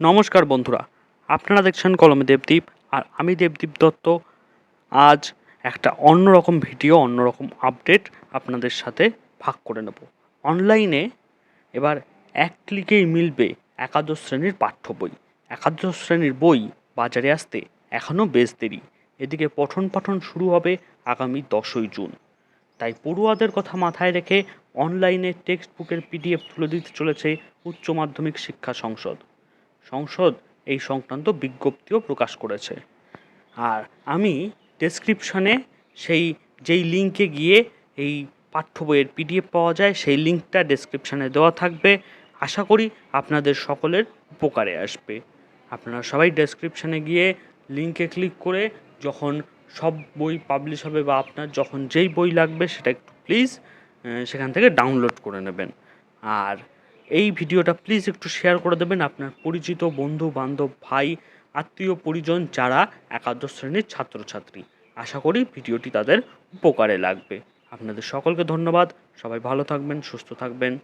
নমস্কার বন্ধুরা, আপনারা দেখছেন কলমে দেবদীপ আর আমি দেবদীপ দত্ত। আজ একটা অন্যরকম ভিডিও, অন্যরকম আপডেট আপনাদের সাথে ভাগ করে নেব। অনলাইনে এবার এক ক্লিকেই মিলবে একাদশ শ্রেণির পাঠ্য বই। একাদশ শ্রেণির বই বাজারে আসতে এখনও বেশ দেরি। এদিকে পঠন পাঠন শুরু হবে আগামী দশই জুন। তাই পড়ুয়াদের কথা মাথায় রেখে অনলাইনে টেক্সট বুকের পিডিএফ তুলে দিতে চলেছে উচ্চ মাধ্যমিক শিক্ষা সংসদ। সংসদ এই সংক্রান্ত বিজ্ঞপ্তিও প্রকাশ করেছে। আর আমি ডেসক্রিপশনে সেই, যেই লিঙ্কে গিয়ে এই পাঠ্য বইয়ের পিডিএফ পাওয়া যায়, সেই লিঙ্কটা ডেসক্রিপশানে দেওয়া থাকবে। আশা করি আপনাদের সকলের উপকারে আসবে। আপনারা সবাই ডেসক্রিপশানে গিয়ে লিঙ্কে ক্লিক করে যখন সব বই পাবলিশ হবে বা আপনার যখন যেই বই লাগবে সেটা একটু প্লিজ সেখান থেকে ডাউনলোড করে নেবেন। আর এই ভিডিওটা প্লিজ একটু শেয়ার করে দেবেন আপনার পরিচিত বন্ধু, বান্ধব, ভাই, আত্মীয়, পরিজন যারা একাদশ শ্রেণির ছাত্রছাত্রী। আশা করি ভিডিওটি তাদের উপকারে লাগবে। আপনাদের সকলকে ধন্যবাদ। সবাই ভালো থাকবেন, সুস্থ থাকবেন।